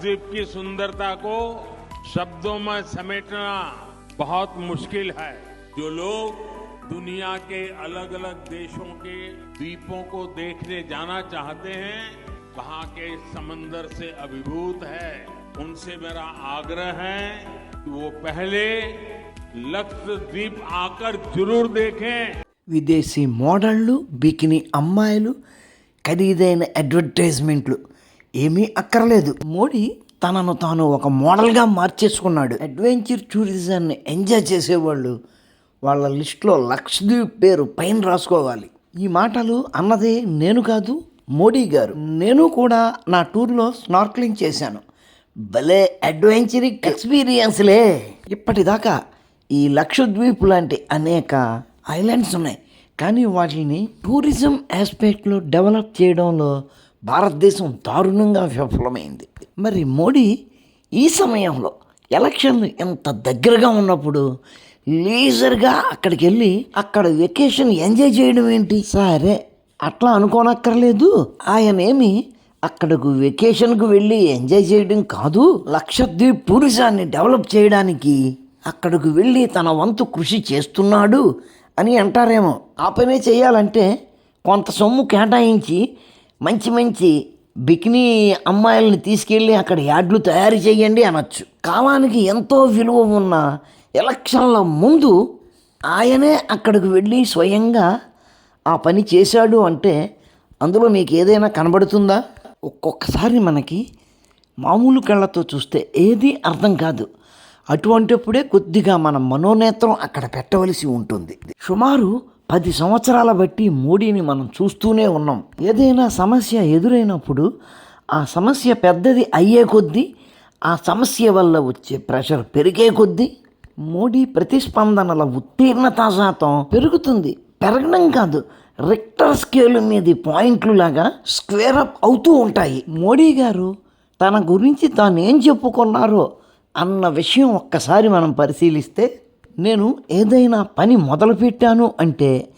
द्वीप की सुंदरता को शब्दों में समेटना बहुत मुश्किल है जो लोग दुनिया के अलग अलग देशों के द्वीपों को देखने जाना चाहते हैं वहां के समंदर से अभिभूत है उनसे मेरा आग्रह है कि वो पहले लक्षद्वीप आकर जरूर देखें విదేశీ మోడళ్ళు బికినీ అమ్మాయిలు ఖరీదైన అడ్వర్టైజ్మెంట్లు ఏమీ అక్కర్లేదు. మోడీ తనను తాను ఒక మోడల్గా మార్చేసుకున్నాడు. అడ్వెంచర్ టూరిజాన్ని ఎంజాయ్ చేసేవాళ్ళు. వాళ్ళ లిస్టులో లక్షద్వీప్ పేరు పైన రాసుకోవాలి. ఈ మాటలు అన్నదే నేను కాదు మోడీ గారు. నేను కూడా నా టూర్లో స్నార్క్లింగ్ చేశాను. భలే అడ్వెంచరింగ్ ఎక్స్పీరియన్స్లే. ఇప్పటిదాకా ఈ లక్షద్వీప్ లాంటి అనేక ఐలాండ్స్ ఉన్నాయి. కానీ వాటిని టూరిజం ఆస్పెక్ట్లో డెవలప్ చేయడంలో భారతదేశం దారుణంగా విఫలమైంది. మరి మోడీ ఈ సమయంలో ఎలక్షన్లు ఎంత దగ్గరగా ఉన్నప్పుడు లీజర్గా అక్కడికి వెళ్ళి అక్కడ వెకేషన్ ఎంజాయ్ చేయడం ఏంటి? సరే అట్లా అనుకోనక్కర్లేదు. ఆయనేమి అక్కడకు వెకేషన్కు వెళ్ళి ఎంజాయ్ చేయడం కాదు లక్షద్వీప్ టూరిజాన్ని డెవలప్ చేయడానికి అక్కడకు వెళ్ళి తన వంతు కృషి చేస్తున్నాడు అని అంటారేమో. ఆ పనే చేయాలంటే కొంత సొమ్ము కేటాయించి మంచి మంచి బికినీ అమ్మాయిల్ని తీసుకెళ్ళి అక్కడ యాడ్లు తయారు చేయండి అనొచ్చు. కాలానికి ఎంతో విలువ ఉన్న ఎలక్షన్ల ముందు ఆయనే అక్కడికి వెళ్ళి స్వయంగా ఆ పని చేశాడు అంటే అందులో మీకు ఏదైనా కనబడుతుందా? ఒక్కొక్కసారి మనకి మామూలు కళ్ళతో చూస్తే ఏది అర్థం కాదు. అటువంటిప్పుడే కొద్దిగా మన మనోనేత్రం అక్కడ పెట్టవలసి ఉంటుంది. సుమారు పది సంవత్సరాల బట్టి మోడీని మనం చూస్తూనే ఉన్నాం. ఏదైనా సమస్య ఎదురైనప్పుడు ఆ సమస్య పెద్దది అయ్యే కొద్దీ ఆ సమస్య వల్ల వచ్చే ప్రెషర్ పెరిగే కొద్దీ మోడీ ప్రతిస్పందనల ఉత్తీర్ణత శాతం పెరుగుతుంది. పెరగడం కాదు రిక్టర్ స్కేల్ మీద పాయింట్లు లాగా స్క్వేర్ అప్ అవుతూ ఉంటాయి. మోడీ గారు తన గురించి తాను ఏం చెప్పుకున్నారో అన్న విషయం ఒక్కసారి మనం పరిశీలిస్తే నేను ఏదైనా పని మొదలుపెట్టాను అంటే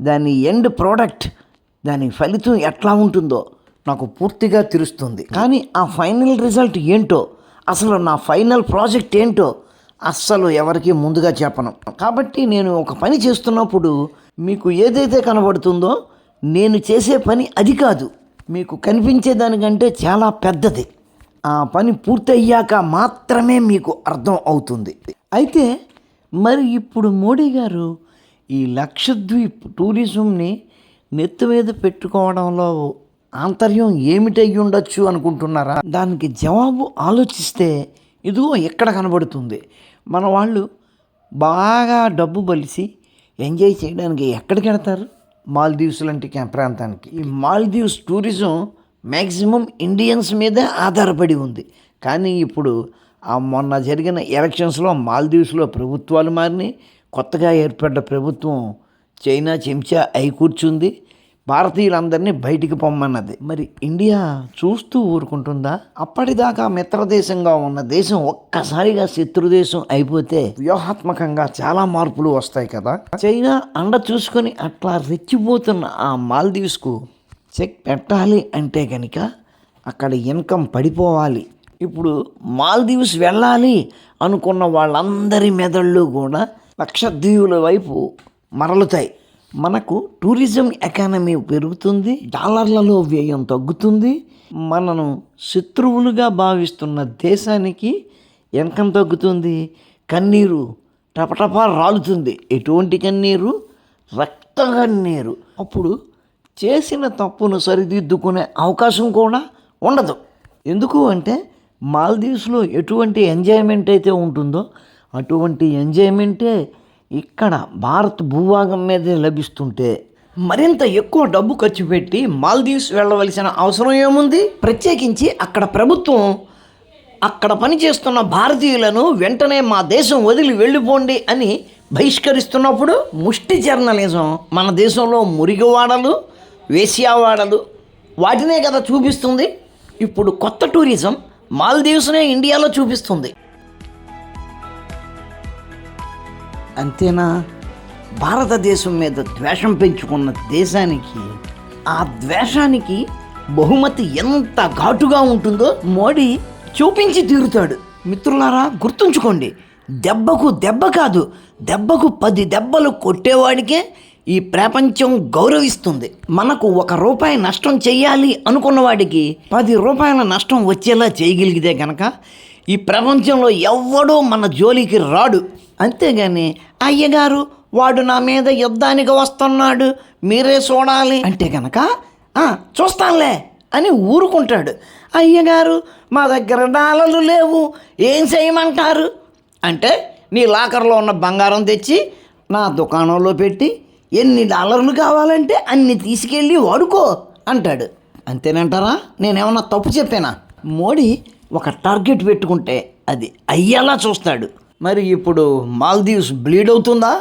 దాని ఎండ్ ప్రోడక్ట్ దాని ఫలితం ఎట్లా ఉంటుందో నాకు పూర్తిగా తెలుస్తుంది. కానీ ఆ ఫైనల్ రిజల్ట్ ఏంటో అసలు నా ఫైనల్ ప్రాజెక్ట్ ఏంటో అస్సలు ఎవరికి ముందుగా చెప్పను. కాబట్టి నేను ఒక పని చేస్తున్నప్పుడు మీకు ఏదైతే కనబడుతుందో నేను చేసే పని అది కాదు. మీకు కనిపించే దానికంటే చాలా పెద్దది. ఆ పని పూర్తయ్యాక మాత్రమే మీకు అర్థం అవుతుంది. అయితే మరి ఇప్పుడు మోడీ గారు ఈ లక్షద్వీప్ టూరిజంని నెత్తి మీద పెట్టుకోవడంలో ఆంతర్యం ఏమిటై ఉండొచ్చు అనుకుంటున్నారా? దానికి జవాబు ఆలోచిస్తే ఇదిగో ఎక్కడ కనబడుతుంది. మన వాళ్ళు బాగా డబ్బు బలిసి ఎంజాయ్ చేయడానికి ఎక్కడికి వెళ్తారు? మాల్దీవ్స్ లాంటి క్యా- ప్రాంతానికి. ఈ మాల్దీవ్స్ టూరిజం మ్యాక్సిమం ఇండియన్స్ మీదే ఆధారపడి ఉంది. కానీ ఇప్పుడు ఆ మొన్న జరిగిన ఎలక్షన్స్లో మాల్దీవ్స్లో ప్రభుత్వాలు మారినాయి. కొత్తగా ఏర్పడ్డ ప్రభుత్వం చైనా చెంచా అయి కూర్చుంది. భారతీయులందరినీ బయటికి పొమ్మన్నది. మరి ఇండియా చూస్తూ ఊరుకుంటుందా? అప్పటిదాకా మిత్రదేశంగా ఉన్న దేశం ఒక్కసారిగా శత్రుదేశం అయిపోతే వ్యూహాత్మకంగా చాలా మార్పులు వస్తాయి కదా. చైనా అండ చూసుకొని అట్లా రెచ్చిపోతున్న ఆ మాల్దీవ్స్కు చెక్ పెట్టాలి అంటే కనుక అక్కడ ఇన్కమ్ పడిపోవాలి. ఇప్పుడు మాల్దీవ్స్ వెళ్ళాలి అనుకున్న వాళ్ళందరి మెదళ్ళు కూడా లక్షద్వీపుల వైపు మరలుతాయి. మనకు టూరిజం ఎకానమీ పెరుగుతుంది డాలర్లలో వ్యయం తగ్గుతుంది. మనను శత్రువులుగా భావిస్తున్న దేశానికి ఇన్కమ్ తగ్గుతుంది. కన్నీరు టపటపా రాలుతుంది. ఎటువంటి కన్నీరు? రక్త కన్నీరు. అప్పుడు చేసిన తప్పును సరిదిద్దుకునే అవకాశం కూడా ఉండదు. ఎందుకు అంటే మాల్దీవ్స్లో ఎటువంటి ఎంజాయ్మెంట్ అయితే ఉంటుందో అటువంటి ఎంజాయ్మెంటే ఇక్కడ భారత్ భూభాగం మీదే లభిస్తుంటే మరింత ఎక్కువ డబ్బు ఖర్చు పెట్టి మాల్దీవ్స్ వెళ్ళవలసిన అవసరం ఏముంది? ప్రత్యేకించి అక్కడ ప్రభుత్వం అక్కడ పనిచేస్తున్న భారతీయులను వెంటనే మా దేశం వదిలి వెళ్ళిపోండి అని బహిష్కరిస్తున్నప్పుడు ముష్టి జర్నలిజం మన దేశంలో మురిగివాడలు వేశ్యావాడలు వాటినే కదా చూపిస్తుంది. ఇప్పుడు కొత్త టూరిజం మాల్దీవ్స్నే ఇండియాలో చూపిస్తుంది. అంతేనా? భారతదేశం మీద ద్వేషం పెంచుకున్న దేశానికి ఆ ద్వేషానికి బహుమతి ఎంత ఘాటుగా ఉంటుందో మోడీ చూపించి తీరుతాడు. మిత్రులారా గుర్తుంచుకోండి దెబ్బకు దెబ్బ కాదు దెబ్బకు పది దెబ్బలు కొట్టేవాడికే ఈ ప్రపంచం గౌరవిస్తుంది. మనకు ఒక రూపాయి నష్టం చేయాలి అనుకున్నవాడికి పది రూపాయల నష్టం వచ్చేలా చేయగలిగితే గనక ఈ ప్రపంచంలో ఎవ్వడూ మన జోలికి రాడు. అంతేగాని అయ్యగారు వాడు నా మీద యుద్ధానికి వస్తున్నాడు మీరే చూడాలి. అంటే గనక చూస్తానులే అని ఊరుకుంటాడు. అయ్యగారు మా దగ్గర డాలర్లు లేవు ఏం చేయమంటారు? అంటే నీ లాకర్లో ఉన్న బంగారం తెచ్చి నా దుకాణంలో పెట్టి ఎన్ని డాలర్లు కావాలంటే అన్ని తీసుకెళ్ళి వాడుకో అంటాడు. అంతేనంటారా? నేనేమన్నా తప్పు చెప్పానా? మోడీ ఒక టార్గెట్ పెట్టుకుంటే అది అయ్యేలా చూస్తాడు. మరి ఇప్పుడు మాల్దీవ్స్ బ్లీడ్ అవుతుందా?